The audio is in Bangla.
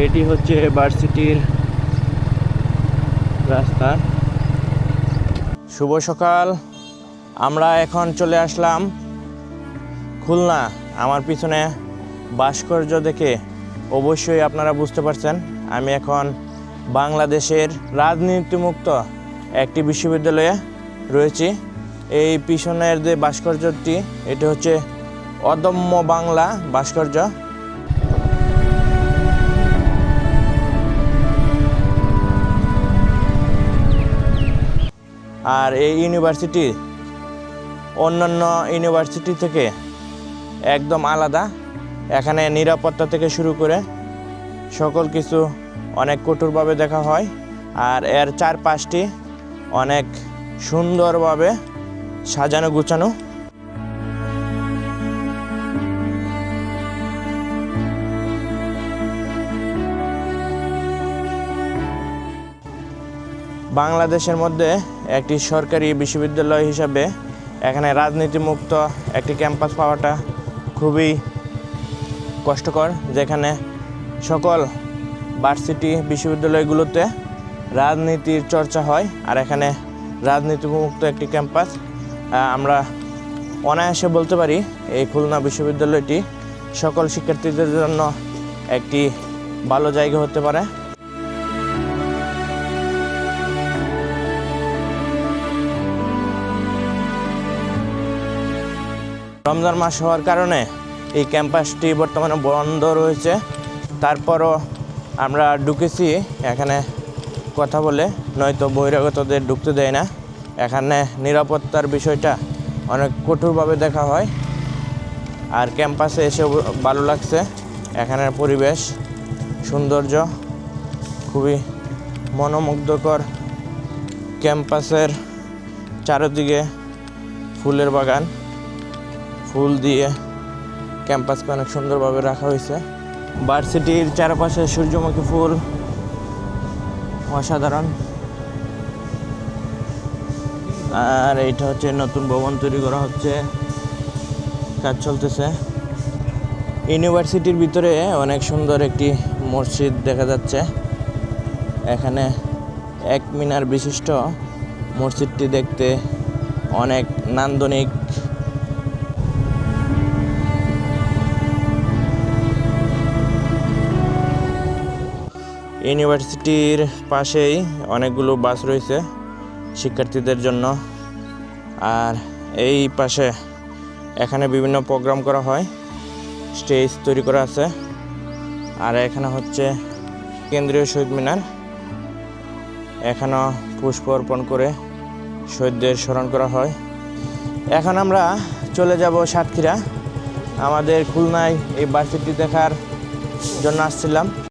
এটি হচ্ছে ভার্সিটির রাস্তা। শুভ সকাল। আমরা এখন চলে আসলাম খুলনা। আমার পিছনে ভাস্কর্য দেখে অবশ্যই আপনারা বুঝতে পারছেন, আমি এখন বাংলাদেশের রাজনীতিমুক্ত একটি বিশ্ববিদ্যালয়ে রয়েছি। এই পিছনের যে ভাস্কর্যটি, এটি হচ্ছে অদম্য বাংলা ভাস্কর্য। আর এই ইউনিভার্সিটি অন্যান্য ইউনিভার্সিটি থেকে একদম আলাদা। এখানে নিরাপত্তা থেকে শুরু করে সকল কিছু অনেক কঠোরভাবে দেখা হয় আর এর চারপাশটি অনেক সুন্দরভাবে সাজানো গুছানো। বাংলাদেশের মধ্যে একটি সরকারি বিশ্ববিদ্যালয় হিসাবে এখানে রাজনীতিমুক্ত একটি ক্যাম্পাস পাওয়াটা খুবই কষ্টকর, যেখানে সকল ভার্সিটি বিশ্ববিদ্যালয়গুলোতে রাজনীতির চর্চা হয় আর এখানে রাজনীতিমুক্ত একটি ক্যাম্পাস। আমরা অনায়াসে বলতে পারি এই খুলনা বিশ্ববিদ্যালয়টি সকল শিক্ষার্থীদের জন্য একটি ভালো জায়গা হতে পারে। রমজান মাস হওয়ার কারণে এই ক্যাম্পাসটি বর্তমানে বন্ধ রয়েছে। তারপরও আমরা ঢুকেছি, এখানে কথা বলে নয়তো বহিরাগতদের ঢুকতে দেয় না। এখানে নিরাপত্তার বিষয়টা অনেক কঠোরভাবে দেখা হয়। আর ক্যাম্পাসে এসে ভালো লাগছে, এখানের পরিবেশ, সৌন্দর্য খুবই মনোমুগ্ধকর। ক্যাম্পাসের চারিদিকে ফুলের বাগান। ফুল দিয়ে ক্যাম্পাসকে অনেক সুন্দরভাবে রাখা হয়েছে। ভার্সিটির চারপাশে সূর্যমুখী ফুল, অসাধারণ। আর এইটা হচ্ছে নতুন ভবন তৈরি করা হচ্ছে। কাজ চলতেছে। ইউনিভার্সিটির ভিতরে অনেক সুন্দর একটি মসজিদ দেখা যাচ্ছে। এখানে এক মিনার বিশিষ্ট মসজিদটি দেখতে অনেক নান্দনিক ইউনিভার্সিটির পাশেই অনেকগুলো বাস রয়েছে শিক্ষার্থীদের জন্য। আর এই পাশে এখানে বিভিন্ন প্রোগ্রাম করা হয়, স্টেজ তৈরি করা আছে। আর এখানে হচ্ছে কেন্দ্রীয় শহীদ মিনার। এখানেও পুষ্প অর্পণ করে শহীদদের স্মরণ করা হয়। এখন আমরা চলে যাব সাতক্ষীরা। আমাদের খুলনায় এই ভার্সিটি দেখার জন্য আসছিলাম।